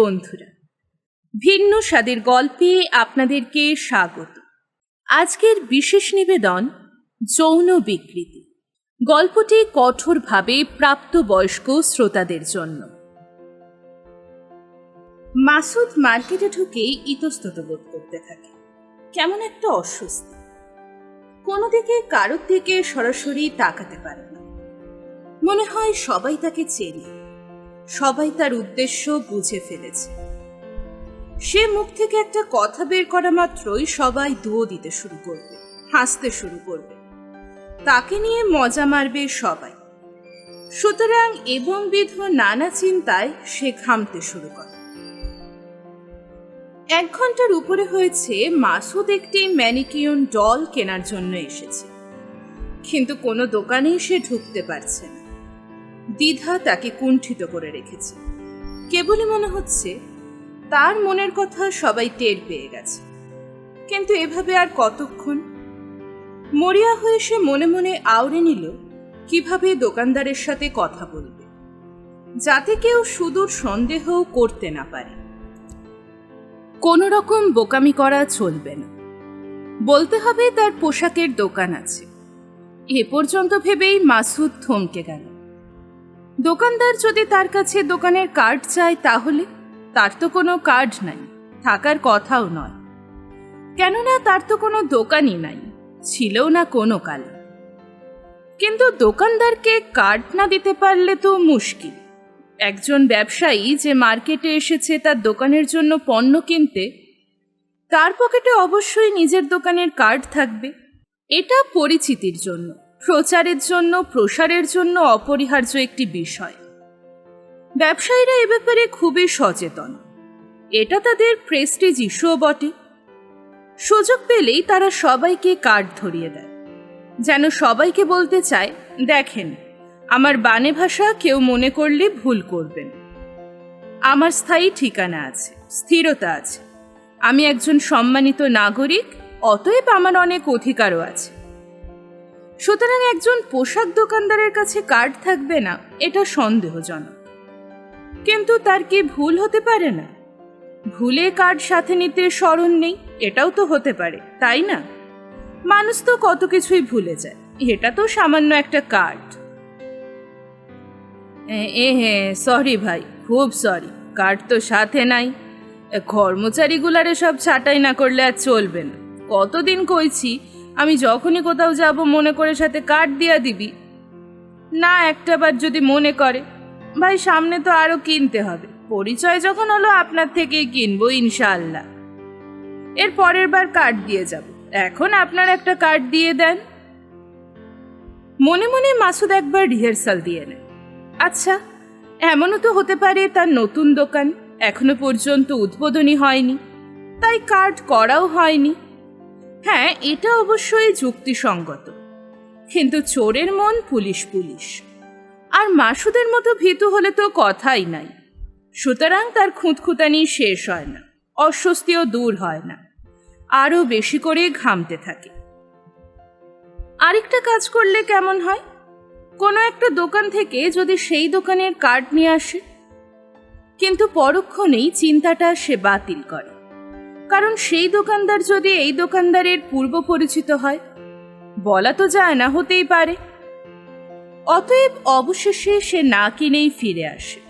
বন্ধুরা। ভিন্ন স্বাদের গল্পে আপনাদেরকে স্বাগত। আজকের বিশেষ নিবেদন, যৌন বিকৃতি। গল্পটি কঠোরভাবে প্রাপ্তবয়স্ক শ্রোতাদের জন্য। মাসুদ মার্কেটে ঢুকে ইতস্তত বোধ করতে থাকে। কেমন একটা অস্বস্তি। কোনো দিকে কারোর দিকে সরাসরি তাকাতে পারে না। মনে হয় সবাই তাকে চেনে। সবাই তার উদ্দেশ্য বুঝে ফেলেছে। সে মুখ থেকে একটা কথা বের করা মাত্রই সবাই দুয়ো দিতে শুরু করবে, হাসতে শুরু করবে। তাকে নিয়ে মজা মারবে সবাই। সুতরাং এবং বিধ নানা চিন্তায় সে ঘামতে শুরু করে। এক ঘণ্টার উপরে হয়েছে মাসুদ একটি ম্যানিকিউন ডল কেনার জন্য এসেছে। কিন্তু কোনো দোকানেই সে ঢুকতে পারছে না। দ্বিধা তাকে কুণ্ঠিত করে রেখেছে। কেবলই মনে হচ্ছে, তার মনের কথা সবাই টের পেয়ে গেছে। কিন্তু এভাবে আর কতক্ষণ? মরিয়া হয়ে সে মনে মনে আওড়ে নিল, কীভাবে দোকানদারের সাথে কথা বলবে? যাতে কেউ সুদূর সন্দেহও করতে না পারে। কোনো রকম বোকামি করা চলবে না। বলতে হবে তার পোশাকের দোকান আছে। এ পর্যন্ত ভেবেই মাসুদ থমকে গেল। দোকানদার যদি তার কাছে দোকানের কার্ড চায় তাহলে তার তো কোনো কার্ড নাই, থাকার কথাও নয়। কেননা তার তো কোনো দোকানই নাই, ছিলও না কোনো কালে। কিন্তু দোকানদারকে কার্ড না দিতে পারলে তো মুশকিল। একজন ব্যবসায়ী যে মার্কেটে এসেছে তার দোকানের জন্য পণ্য কিনতে, তার পকেটে অবশ্যই নিজের দোকানের কার্ড থাকবে, এটা পরিচিতির জন্য। প্রচারের জন্য, প্রসারের জন্য অপরিহার্য একটি বিষয়। ব্যবসায়ীরা এ ব্যাপারে খুবই সচেতন। এটা তাদের প্রেস্টিজ ইস্যুও বটে। সুযোগ পেলেই তারা সবাইকে কার্ড ধরিয়ে দেয়। যেন সবাইকে বলতে চায়, দেখেন, আমার বানে ভাষা কেউ মনে করলে ভুল করবেন। আমার স্থায়ী ঠিকানা আছে, স্থিরতা আছে। আমি একজন সম্মানিত নাগরিক, অতএব আমার অনেক অধিকারও আছে। সুতরাং একজন পোশাক দোকানদারের কাছে কার্ড থাকবে না, এটা সন্দেহজনক। কিন্তু তার কি ভুল হতে পারে না? ভুলে কার্ড সাথে নিতে স্মরণ নেই, এটাও তো হতে পারে, তাই না? মানুষ তো কত কিছুই ভুলে যায়, এটা তো সামান্য একটা কার্ড। এ হ্যাঁ সরি ভাই, খুব সরি, কার্ড তো সাথে নাই। কর্মচারীগুলারে সব ছাঁটাই না করলে আর চলবে না। কতদিন কইছি আমি যখনই কোথাও যাব, মনে করে সাথে কার্ড দিয়া দিবি। না একটাবার যদি মনে করে, ভাই, সামনে তো আরও কিনতে হবে। পরিচয় যখন হলো, আপনার থেকেই কিনবো, ইনশাআল্লাহ। এর পরের বার কার্ড দিয়ে যাব। এখন আপনার একটা কার্ড দিয়ে দেন। মনে মনে মাসুদ একবার রিহার্সাল দিয়ে নেয়। আচ্ছা এমনও তো হতে পারে তার নতুন দোকান এখনও পর্যন্ত উদ্বোধনী হয়নি। তাই কার্ড করাও হয়নি। হ্যাঁ এটা অবশ্যই যুক্তিসঙ্গত। কিন্তু চোরের মন পুলিশ পুলিশ। আর মাসুদের মতো ভীতু হলে তো কথাই নাই। সুতরাং তার খুঁতখুতানি শেষ হয় না, অস্বস্তিও দূর হয় না, আরও বেশি করে ঘামতে থাকে। আরেকটা কাজ করলে কেমন হয়? কোনো একটা দোকান থেকে যদি সেই দোকানের কার্ড নিয়ে আসে, কিন্তু পরক্ষণেই চিন্তাটা সে বাতিল করে। কারণ সেই দোকানদার যদি এই দোকানদারের পূর্ব পরিচিত হয়, বলা তো যায় না হতেই পারে। অতএব অবশেষে সে না কিনেই ফিরে আসে।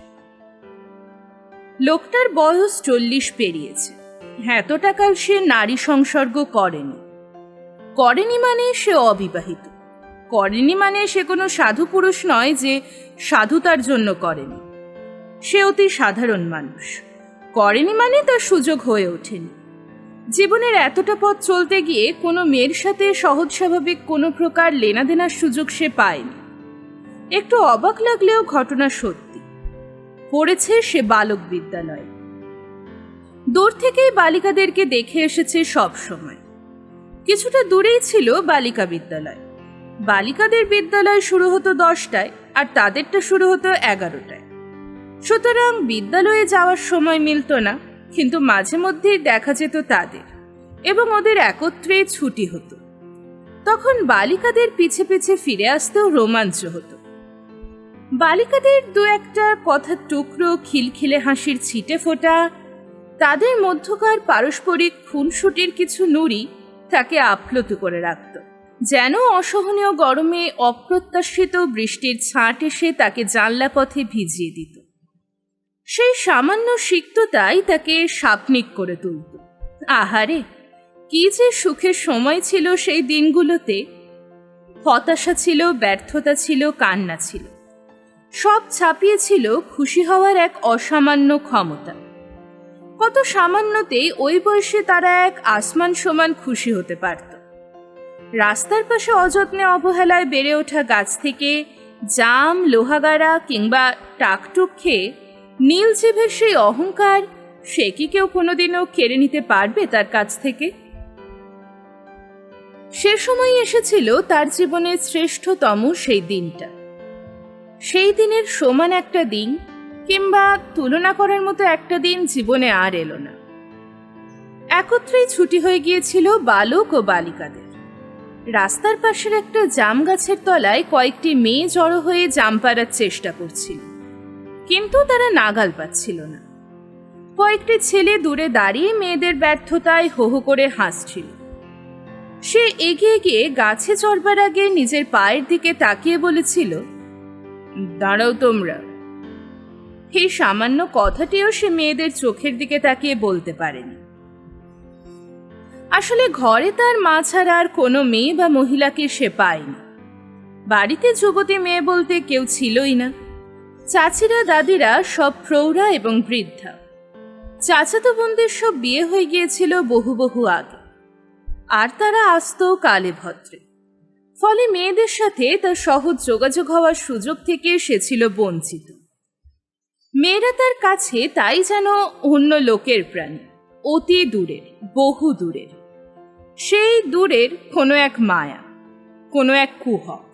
লোকটার বয়স চল্লিশ পেরিয়েছে। এত টাকার সে নারী সংসর্গ করেনি। করেনি মানে সে অবিবাহিত। করেনি মানে সে কোনো সাধু পুরুষ নয় যে সাধুতার জন্য করেনি। সে অতি সাধারণ মানুষ। করেনি মানে তার সুযোগ হয়ে ওঠেনি। জীবনের এতটা পথ চলতে গিয়ে কোনো মেয়ের সাথে সহজ স্বাভাবিক কোনো প্রকার লেনাদেনার সুযোগ সে পায়নি। একটু অবাক লাগলেও ঘটনা সত্যি। পড়েছে সে বালক বিদ্যালয়ে। দূর থেকেই বালিকাদেরকে দেখে এসেছে সব সময়। কিছুটা দূরেই ছিল বালিকা বিদ্যালয়। বালিকাদের বিদ্যালয় শুরু হতো দশটায় আর তাদেরটা শুরু হতো এগারোটায়। সুতরাং বিদ্যালয়ে যাওয়ার সময় মিলত না। কিন্তু মাঝে মধ্যেই দেখা যেত তাদের এবং ওদের একত্রে ছুটি হতো। তখন বালিকাদের পিছে পিছে ফিরে আসতেও রোমাঞ্চ হতো। বালিকাদের দু একটা কথার টুকরো খিলখিলে হাসির ছিটে ফোটা, তাদের মধ্যকার পারস্পরিক খুনসুটির কিছু নুড়ি তাকে আপ্লুত করে রাখত। যেন অসহনীয় গরমে অপ্রত্যাশিত বৃষ্টির ছাঁট এসে তাকে জানলা পথে ভিজিয়ে দিত। সেই সামান্য সিক্ততাই তাকে সাপনিক করে তুলত। আহারে, কি যে সুখের সময় ছিল সেই দিনগুলোতে। হতাশা ছিল, ব্যর্থতা ছিল, কান্না ছিল। সব ছাপিয়ে ছিল খুশি হওয়ার এক অসামান্য ক্ষমতা। কত সামান্যতেই ওই বয়সে তারা এক আসমান সমান খুশি হতে পারত। রাস্তার পাশে অযত্নে অবহেলায় বেড়ে ওঠা গাছ থেকে জাম, লোহাগাড়া কিংবা টাকটুক খেয়ে নীল জিভের সেই অহংকার, সে কি কেউ কোনোদিনও কেড়ে নিতে পারবে তার কাছ থেকে? সে সময় এসেছিল তার জীবনের শ্রেষ্ঠতম সেই দিনটা। সেই দিনের সমান একটা দিন, কিংবা তুলনা করার মতো একটা দিন জীবনে আর এলো না। একত্রেই ছুটি হয়ে গিয়েছিল বালক ও বালিকাদের। রাস্তার পাশের একটা জাম গাছের তলায় কয়েকটি মেয়ে জড়ো হয়ে জাম পাড়ার চেষ্টা করছিল। কিন্তু তারা নাগাল পাচ্ছিল না। কয়েকটি ছেলে দূরে দাঁড়িয়ে মেয়েদের ব্যর্থতায় হো হো করে হাসছিল। সে এগিয়ে গিয়ে গাছে চড়বার আগে নিজের পায়ের দিকে তাকিয়ে বলেছিল, দাঁড়াও তোমরা। এই সামান্য কথাটিও সে মেয়েদের চোখের দিকে তাকিয়ে বলতে পারেনি। আসলে ঘরে তার মা ছাড়া আর কোনো মেয়ে বা মহিলাকে সে পায়নি। বাড়িতে যুবতী মেয়ে বলতে কেউ ছিলই না। চাচিরা দাদিরা সব প্রৌঢ়া এবং বৃদ্ধা। চাচাতো বোনদের সব বিয়ে হয়ে গিয়েছিল বহু বহু আগে। আর তারা আসতো কালে ভদ্রে। ফলে মেয়েদের সাথে তার সহজ যোগাযোগ হওয়ার সুযোগ থেকে সে ছিল বঞ্চিত। মেয়েরা তার কাছে তাই যেন অন্য লোকের প্রাণী, অতি দূরের, বহু দূরের। সেই দূরের কোনো এক মায়া, কোনো এক কুহক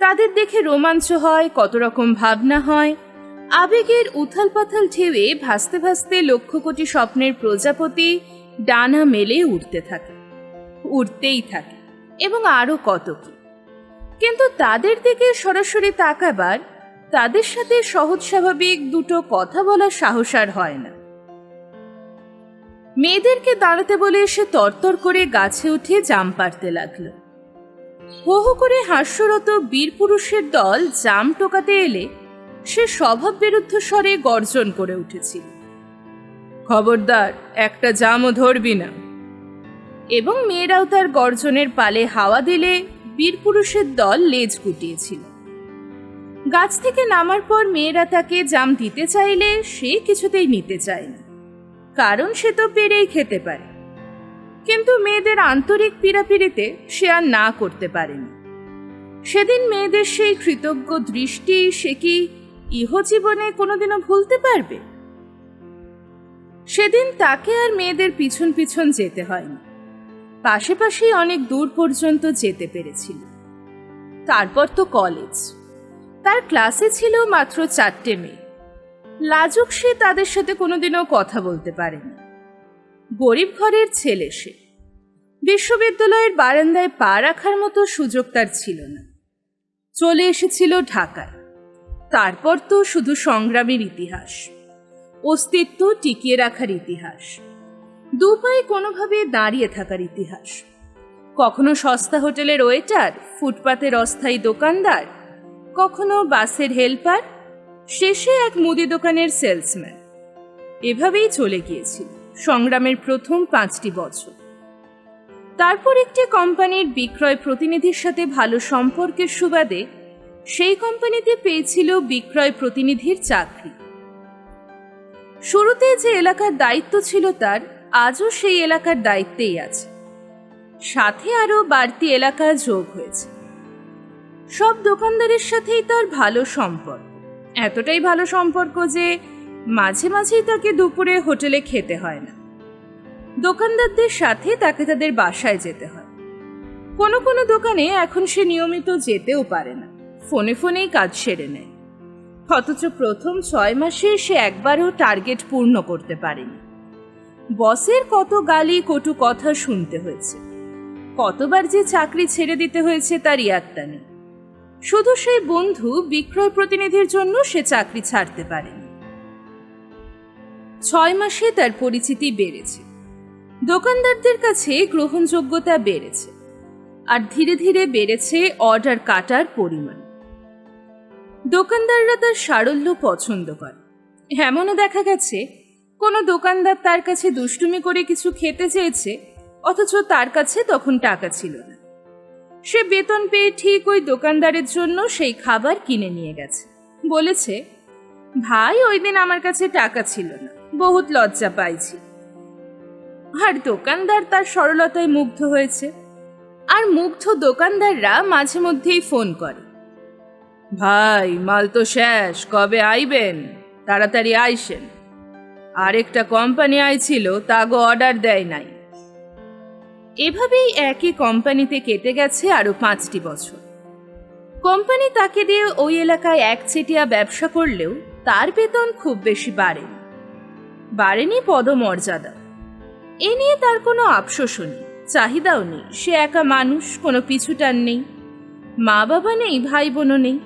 তাদের দেখে রোমাঞ্চ হয়, কত রকম ভাবনা হয়। আবেগের উথাল পাথাল ঢেউয়ে ভাসতে ভাসতে লক্ষ কোটি স্বপ্নের প্রজাপতি ডানা মেলে উঠতে থাকে উঠতেই থাকে এবং আরও কত কি। কিন্তু তাদের দিকে সরাসরি তাকাবার, তাদের সাথে সহজ স্বাভাবিক দুটো কথা বলার সাহস আর হয় না। মেয়েদেরকে দাঁড়াতে বলে এসে তরতর করে গাছে উঠে জাম পারতে লাগল। হো হো করে হাস্যরত বীর পুরুষের দল জাম টোকাতে এলে সে স্বভাব বিরুদ্ধ স্বরে গর্জন করে উঠেছিল। খবরদার, একটা জামও ধরবি না। এবং মেয়েরাও তার গর্জনের পালে হাওয়া দিলে বীরপুরুষের দল লেজ গুটিয়েছিল। গাছ থেকে নামার পর মেয়েরা তাকে জাম দিতে চাইলে সে কিছুতেই নিতে চায়নি। কারণ সে তো পেরেই খেতে পারে। কিন্তু মেয়েদের আন্তরিক পীড়াপিড়িতে সে আর না করতে পারেনি। সেদিন মেয়েদের সেই কৃতজ্ঞ দৃষ্টি, সে কি ইহজীবনে কোনোদিনও ভুলতে পারবে? সেদিন তাকে আর মেয়েদের পিছন পিছন যেতে হয়নি। পাশে পাশেই অনেক দূর পর্যন্ত যেতে পেরেছিল। তারপর তো কলেজ। তার ক্লাসে ছিল মাত্র চারটে মেয়ে। লাজুক সে তাদের সাথে কোনোদিনও কথা বলতে পারেনি। গরিব ঘরের ছেলে সে। বিশ্ববিদ্যালয়ের বারান্দায় পা রাখার মতো সুযোগ তার ছিল না। চলে এসেছিল ঢাকায়। তারপর তো শুধু সংগ্রামের ইতিহাস, অস্তিত্ব টিকিয়ে রাখার ইতিহাস দুপায়ে কোনোভাবে দাঁড়িয়ে থাকার ইতিহাস। কখনো সস্তা হোটেলের ওয়েটার, ফুটপাতের অস্থায়ী দোকানদার, কখনো বাসের হেল্পার, শেষে এক মুদি দোকানের সেলসম্যান। এভাবেই চলে গিয়েছিল। সংগ্রামের প্রথম পাঁচটি বছর। তারপর একটি কোম্পানির বিক্রয় প্রতিনিধির সাথে ভালো সম্পর্কের সুবাদে সেই কোম্পানিতে পেয়েছিল বিক্রয় প্রতিনিধির চাকরি। শুরুতে যে এলাকার দায়িত্ব ছিল তার, আজও সেই এলাকার দায়িত্বেই আছে। সাথে আরও বাড়তি এলাকা যোগ হয়েছে। সব দোকানদারের সাথেই তার ভালো সম্পর্ক। এতটাই ভালো সম্পর্ক যে মাঝে মাঝেই তাকে দুপুরে হোটেলে খেতে হয় না। দোকানদারদের সাথে তাকে তাদের বাসায় যেতে হয়। কোনো কোনো দোকানে এখন সে নিয়মিত যেতেও পারে না। ফোনে ফোনেই কাজ সেরে নেয়। অথচ প্রথম ছয় মাসে সে একবারও টার্গেট পূর্ণ করতে পারেনি। বসের কত গালি, কটু কথা শুনতে হয়েছে। কতবার যে চাকরি ছেড়ে দিতে হয়েছে তার ইয়াত্তা নেই। শুধু সেই বন্ধু বিক্রয় প্রতিনিধির জন্য সে চাকরি ছাড়তে পারেনি। ছয় মাসে তার পরিচিতি বেড়েছে। দোকানদারদের কাছে গ্রহণযোগ্যতা বেড়েছে আর ধীরে ধীরে বেড়েছে অর্ডার কাটার পরিমাণ। দোকানদাররা তার সারল্য পছন্দ করে। এমনও দেখা গেছে, কোনো দোকানদার তার কাছে দুষ্টুমি করে কিছু খেতে চেয়েছে, অথচ তার কাছে তখন টাকা ছিল না। সে বেতন পেয়ে ঠিক ওই দোকানদারের জন্য সেই খাবার কিনে নিয়ে গেছে। বলেছে, ভাই, ওই দিন আমার কাছে টাকা ছিল না। বহুত লজ্জা পাইছি। আর দোকানদার তার সরলতায় মুগ্ধ হয়েছে। আর মুগ্ধ দোকানদাররা মাঝে মধ্যেই ফোন করে। ভাই, মাল তো শেষ, কবে আইবেন? তাড়াতাড়ি আইসেন। আরেকটা কোম্পানি আইছিল, তাগো অর্ডার দেয় নাই। এভাবেই একই কোম্পানিতে কেটে গেছে আরও পাঁচটি বছর। কোম্পানি তাকে দিয়ে ওই এলাকায় একচেটিয়া ব্যবসা করলেও তার বেতন খুব বেশি বাড়েনি। বাড়েনি পদমর্যাদা। এ নিয়ে তার কোনো আফসোসও নেই, চাহিদাও নেই, সে একা মানুষ, কোনো পিছুটান নেই মা বাবা নেই ভাই বোনও নেই।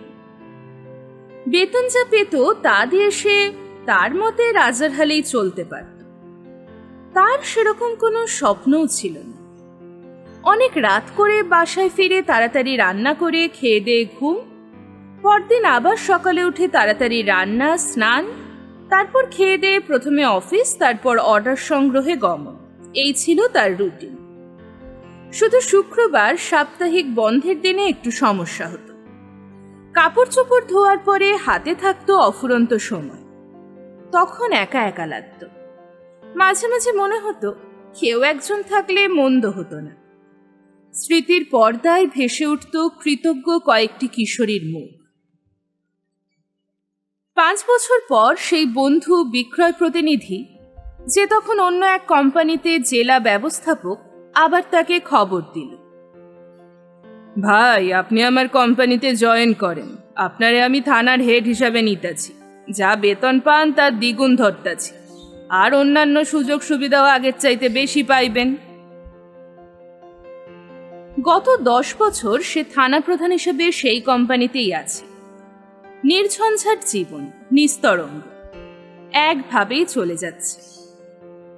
বেতন যা পেত তা দিয়ে সে তার মতে রাজার হালেই চলতে পারত। তার সেরকম কোনো স্বপ্নও ছিল না। অনেক রাত করে বাসায় ফিরে তাড়াতাড়ি রান্না করে খেয়ে দিয়ে ঘুম, পরদিন আবার সকালে উঠে তাড়াতাড়ি রান্না, স্নান তারপর খেয়ে দিয়ে প্রথমে অফিস, তারপর অর্ডার সংগ্রহে গমন। এই ছিল তার রুটিন। শুধু শুক্রবার সাপ্তাহিক বন্ধের দিনে একটু সমস্যা হতো। কাপড় চোপড় ধোয়ার পরে হাতে থাকতো অফুরন্ত সময়। তখন একা একা লাগত। মাঝে মাঝে মনে হতো, কেউ একজন থাকলে মন্দ হতো না। স্মৃতির পর্দায় ভেসে উঠত কৃতজ্ঞ কয়েকটি কিশোরীর মুখ। পাঁচ বছর পর সেই বন্ধু বিক্রয় প্রতিনিধি, যে তখন অন্য এক কোম্পানিতে জেলা ব্যবস্থাপক, আবার তাকে খবর দিল। ভাই, আপনি আমার কোম্পানিতে জয়েন করেন। আপনারে আমি থানার হেড হিসাবে নিতেছি। যা বেতন পান, তার দ্বিগুণ ধরতাছি। আর অন্যান্য সুযোগ সুবিধাও আগের চাইতে বেশি পাইবেন। গত দশ বছর সে থানা প্রধান হিসেবে সেই কোম্পানিতেই আছে। নির্ঝঞ্ঝাট জীবন, নিস্তরঙ্গ। একভাবেই চলে যাচ্ছে।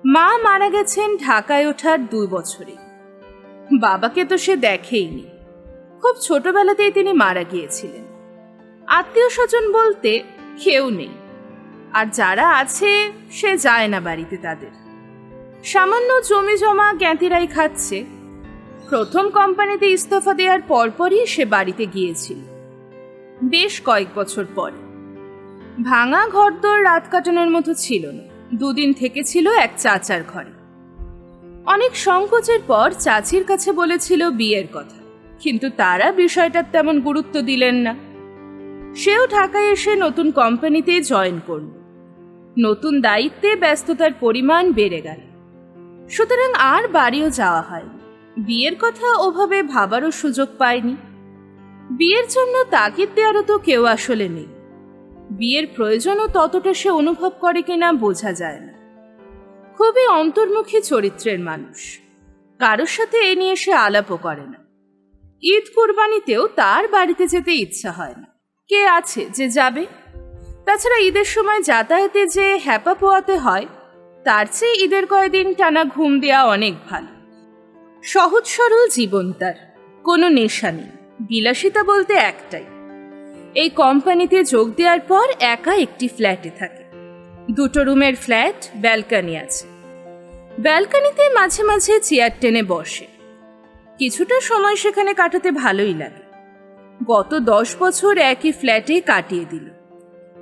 মা মারা গেছেন ঢাকায় ওঠার দুই বছরে। বাবাকে তো সে দেখেইনি। খুব ছোটবেলাতেই তিনি মারা গিয়েছিলেন। আত্মীয় স্বজন বলতে কেউ নেই। আর যারা আছে, সে যায় না বাড়িতে তাদের। সামান্য জমি জমা জ্ঞাতিরাই খাচ্ছে। প্রথম কোম্পানিতে ইস্তফা দেওয়ার পরপরই সে বাড়িতে গিয়েছিল। বেশ কয়েক বছর পরে। ভাঙা ঘরদোর রাত কাটানোর মতো ছিল না। দুদিন থেকেছিল এক চাচার ঘরে। অনেক সংকোচের পর চাচির কাছে বলেছিল বিয়ের কথা। কিন্তু তারা বিষয়টার তেমন গুরুত্ব দিলেন না। সেও ঢাকায় এসে নতুন কোম্পানিতে জয়েন করল। নতুন দায়িত্বে ব্যস্ততার পরিমাণ বেড়ে গেল। সুতরাং আর বাড়িও যাওয়া হয় বিয়ের কথা ওভাবে ভাবারও সুযোগ পায়নি। বিয়ের জন্য তাগিদ দেওয়ারও তো কেউ আসলে নেই। বিয়ের প্রয়োজনও ততটা সে অনুভব করে কিনা বোঝা যায় না। খুবই অন্তর্মুখী চরিত্রের মানুষ। কারোর সাথে এ নিয়ে সে আলাপও করে না। ঈদ কুরবানিতেও তার বাড়িতে যেতে ইচ্ছা হয় না। কে আছে যে যাবে? তাছাড়া ঈদের সময় যাতায়াতে যে হ্যাপা পোয়াতে হয়, তার চেয়ে ঈদের কয়দিন টানা ঘুম দেওয়া অনেক ভালো। সহজ সরল জীবন তার, কোনো নেশা নেই। বিলাসিতা বলতে একটাই। এই কোম্পানিতে যোগ দেওয়ার পর একা একটি ফ্ল্যাটে থাকে। দুটো রুমের ফ্ল্যাট ব্যালকানি আছে। ব্যালকানিতে মাঝে মাঝে চেয়ার টেনে বসে। কিছুটা সময় সেখানে কাটাতে ভালোই লাগে। গত দশ বছর একই ফ্ল্যাটে কাটিয়ে দিল।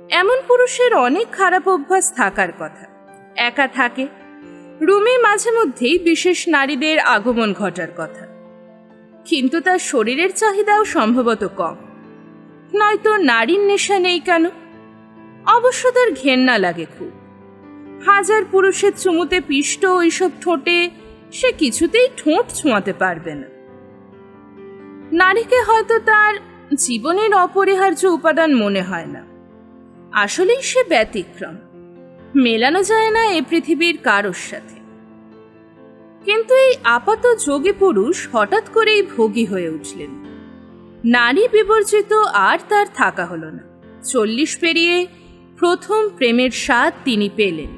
এমন পুরুষের অনেক খারাপ অভ্যাস থাকার কথা। একা থাকে। রুমে মাঝে মধ্যেই বিশেষ নারীদের আগমন ঘটার কথা। কিন্তু তার শরীরের চাহিদাও সম্ভবত কম। নয়তো নারীর নেশা নেই কেন? অবশ্য তার ঘেন্না লাগে খুব। হাজার পুরুষের চুমুতে পিষ্ট ওইসব ঠোঁটে সে কিছুতেই ঠোঁট ছোঁয়াতে পারবে না। নারীকে হয়তো তার জীবনের অপরিহার্য উপাদান মনে হয় না। আসলেই সে ব্যতিক্রম। মেলানো যায় না এ পৃথিবীর কারোর সাথে। কিন্তু এই আপাত যোগী পুরুষ হঠাৎ করেই ভোগী হয়ে উঠলেন। নারী বিবর্জিত আর তার থাকা হলো না। চল্লিশ পেরিয়ে প্রথম প্রেমের স্বাদ তিনি পেলেন।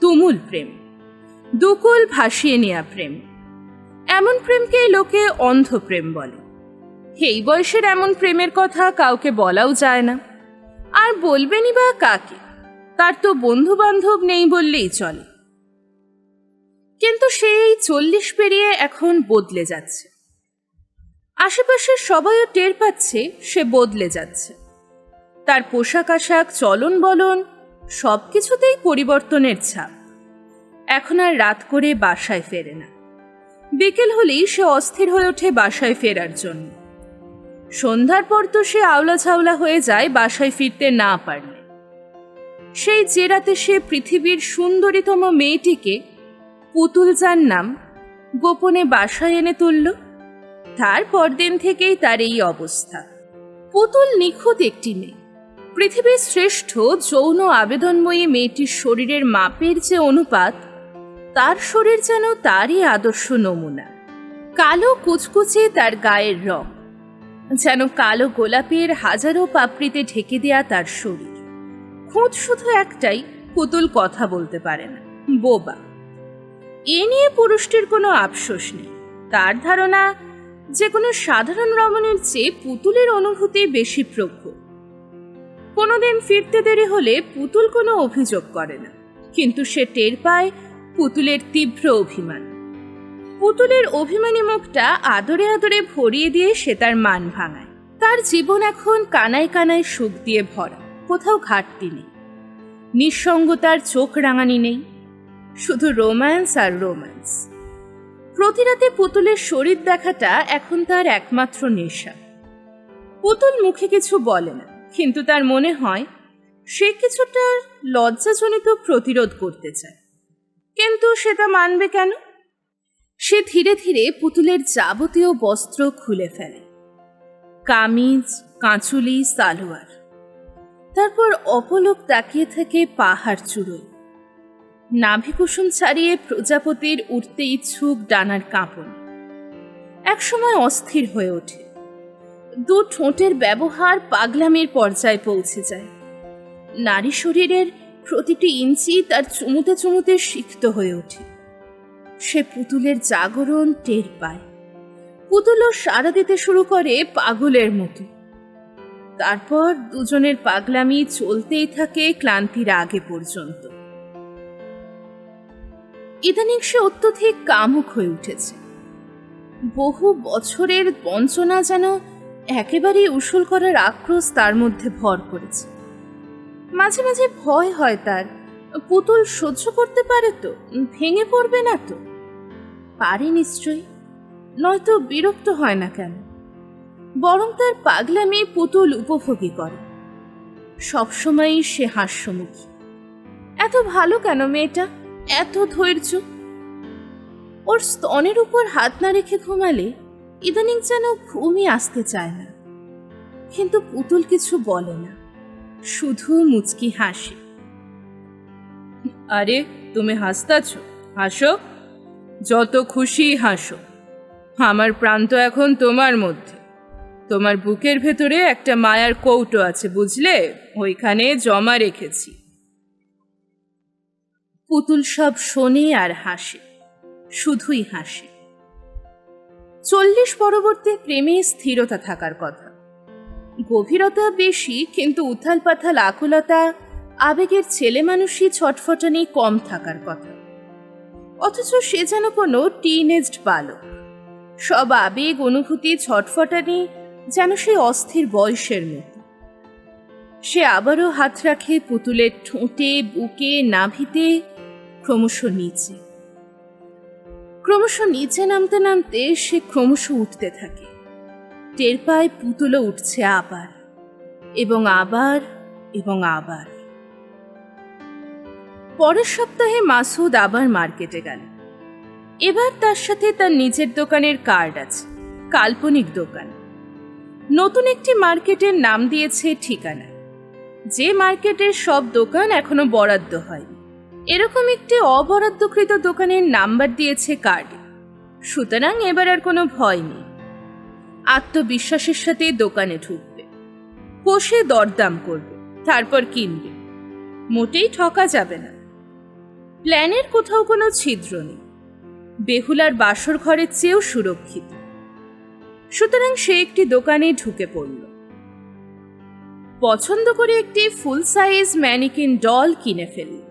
তুমুল প্রেম। দুকুল ভাসিয়ে নেয়া প্রেম। এমন প্রেমকে লোকে অন্ধ প্রেম বলে। এই বয়সের এমন প্রেমের কথা কাউকে বলাও যায় না। আর বলবেনই বা কাকে? তার তো বন্ধু বান্ধব নেই বললেই চলে। কিন্তু সেই চল্লিশ পেরিয়ে এখন বদলে যাচ্ছে। আশেপাশের সবাইও টের পাচ্ছে সে বদলে যাচ্ছে। তার পোশাক আশাক, চলন বলন সব কিছুতেই পরিবর্তনের ছাপ। এখন আর রাত করে বাসায় ফেরে না। বিকেল হলেই সে অস্থির হয়ে ওঠে বাসায় ফেরার জন্য। সন্ধ্যার পর তো সে আওলা ঝাওলা হয়ে যায় বাসায় ফিরতে না পারলে। সেই যে রাতে সে পৃথিবীর সুন্দরীতম মেয়েটিকে পুতুল যার নাম গোপনে বাসায় এনে তুলল। তার পরদিন থেকেই তার এই অবস্থা। পুতুল নিখুঁত একটি মেয়ে। পৃথিবীর শ্রেষ্ঠ যৌন আবেদনময়ী মেয়েটির শরীরের মাপের যে অনুপাত, তার শরীর যেন তারই আদর্শ নমুনা। কালো কুচকুচে তার গায়ের রং, যেন কালো গোলাপের হাজারো পাপড়িতে ঢেকে দেয়া তার শরীর। খুঁত শুধু একটাই, পুতুল কথা বলতে পারে না। বোবা। এ নিয়ে পুরুষটির কোনো আফসোস নেই। তার ধারণা যে কোনো সাধারণ রমণীর চেয়ে পুতুলের অনুভূতি বেশি প্রখর কোনোদিন ফিরতে দেরি হলে পুতুল কোনো অভিযোগ করে না, কিন্তু সে টের পায় পুতুলের তীব্র অভিমান। পুতুলের অভিমানী মুখটা আদরে আদরে ভরিয়ে দিয়ে সে তার মান ভাঙায়। তার জীবন এখন কানায় কানায় সুখ দিয়ে ভরা, কোথাও ঘাটতি নেই। নিঃসঙ্গতার চোখ রাঙানি নেই। শুধু রোম্যান্স আর রোম্যান্স প্রতিরাতে পুতুলের শরীর দেখাটা এখন তার একমাত্র নেশা। পুতুল মুখে কিছু বলে না, কিন্তু তার মনে হয় সে কিছুটা লজ্জাজনিত প্রতিরোধ করতে চায়। কিন্তু সেটা মানবে কেন? সে ধীরে ধীরে পুতুলের যাবতীয় বস্ত্র খুলে ফেলে। কামিজ, কাঁচুলি, সালোয়ার। তারপর অপলক তাকিয়ে থাকে পাহাড় চূড়োয়। নাভিকুসুম ছাড়িয়ে প্রজাপতির উঠতে ইচ্ছুক ডানার কাঁপন। একসময় অস্থির হয়ে ওঠে। দু ঠোঁটের ব্যবহার পাগলামির পর্যায়ে পৌঁছে যায়। নারী শরীরের প্রতিটি ইঞ্চি তার চুমুতে চুমুতে সিক্ত হয়ে ওঠে। সে পুতুলের জাগরণ টের পায়। পুতুলও সাড়া দিতে শুরু করে পাগলের মতো। তারপর দুজনের পাগলামি চলতেই থাকে ক্লান্তির আগে পর্যন্ত। ইদানিং সে অত্যধিক কামুক হয়ে উঠেছে। বহু বছরের বঞ্চনা যেন একেবারেই উসুল করার আক্রোশ তার মধ্যে ভর করেছে। মাঝে মাঝে ভয় হয় তার, পুতুল সহ্য করতে পারে তো, ভেঙে পড়বে না তো। পারে নিশ্চয়ই, নয়তো বিরক্ত হয় না কেন? বরং তার পাগলামি পুতুল উপভোগী করে। সবসময়ই সে হাস্যমুখী। এত ভালো কেন মেয়েটা? এত ধৈর্য? ওর স্তনের উপর হাত না রেখে ঘুমালে ইদানিং যেন ঘুমই আসতে চায় না। কিন্তু পুতুল কিছু বলে না, শুধু মুচকি হাসে। আরে, তুমি হাসতাছ? হাসো। যত খুশি হাসো। আমার প্রান্ত এখন তোমার মধ্যে। তোমার বুকের ভেতরে একটা মায়ার কৌটো আছে, বুঝলে? ওইখানে জমা রেখেছি। পুতুল সব শোনে আর হাসে, শুধুই হাসে। চল্লিশ পরবর্তী প্রেমে স্থিরতা থাকার কথা। গভীরতা বেশি, কিন্তু উথাল পাথাল আকুলতা, আবেগের ছেলে মানুষই ছটফটানি কম থাকার কথা। অথচ সে যেন কোনো টিনেজড বালক। সব আবেগ, অনুভূতি, ছটফটানি যেন সেই অস্থির বয়সের মতো। সে আবারও হাত রাখে পুতুলের ঠোঁটে, বুকে, নাভিতে ক্রমশ নিচে। ক্রমশ নিচে নামতে নামতে সে ক্রমশ উঠতে থাকে। টের পায় পুতুলও উঠছে আবার, এবং আবার এবং আবার। পরের সপ্তাহে মাসুদ আবার মার্কেটে গেল। এবার তার সাথে তার নিজের দোকানের কার্ড আছে, কাল্পনিক দোকান। নতুন একটি মার্কেটের নাম দিয়েছে ঠিকানা। যে মার্কেটের সব দোকান এখনও বরাদ্দ হয়নি। এরকম একটি অবরাদ্দকৃত দোকানের নাম্বার দিয়েছে কার্ডে। সুতরাং এবার আর কোনো ভয় নেই। আত্মবিশ্বাসের সাথে দোকানে ঢুকবে। কষে দরদাম করবে। তারপর কিনবে। মোটেই ঠকা যাবে না। প্ল্যানের কোথাও কোনো ছিদ্র নেই। বেহুলার বাসর ঘরের চেয়েও সুরক্ষিত। সুতরাং সে একটি দোকানে ঢুকে পড়ল। পছন্দ করে একটি ফুল সাইজ ম্যানিকিন ডল কিনে ফেলল।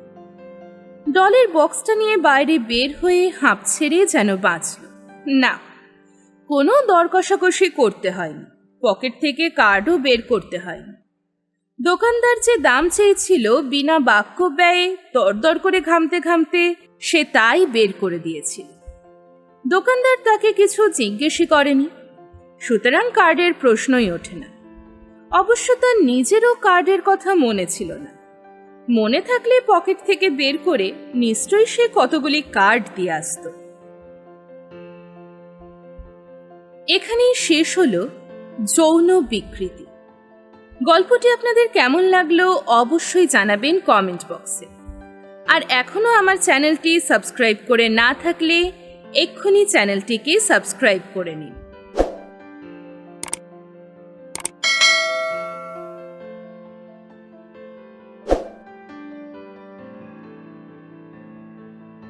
ডলের বক্সটা নিয়ে বাইরে বের হয়ে হাঁপ ছেড়ে যেন বাঁচল। না, কোনো দর কষাকষি করতে হয়নি। পকেট থেকে কার্ডও বের করতে হয়নি। দোকানদার যে দাম চেয়েছিল বিনা বাক্য ব্যয়ে দরদর করে ঘামতে ঘামতে সে তাই বের করে দিয়েছিল। দোকানদার তাকে কিছু জিজ্ঞেসই করেনি। সুতরাং কার্ডের প্রশ্নই ওঠে না। অবশ্য তার নিজেরও কার্ডের কথা মনে ছিল না। মনে থাকলে পকেট থেকে বের করে নিশ্চয়ই সে কতগুলি কার্ড দিয়ে আসত। এখানেই শেষ হলো যৌন বিকৃতি। গল্পটি আপনাদের কেমন লাগল অবশ্যই জানাবেন কমেন্ট বক্সে। আর এখনও আমার চ্যানেলটি সাবস্ক্রাইব করে না থাকলে এক্ষুনি চ্যানেলটিকে সাবস্ক্রাইব করে নিন।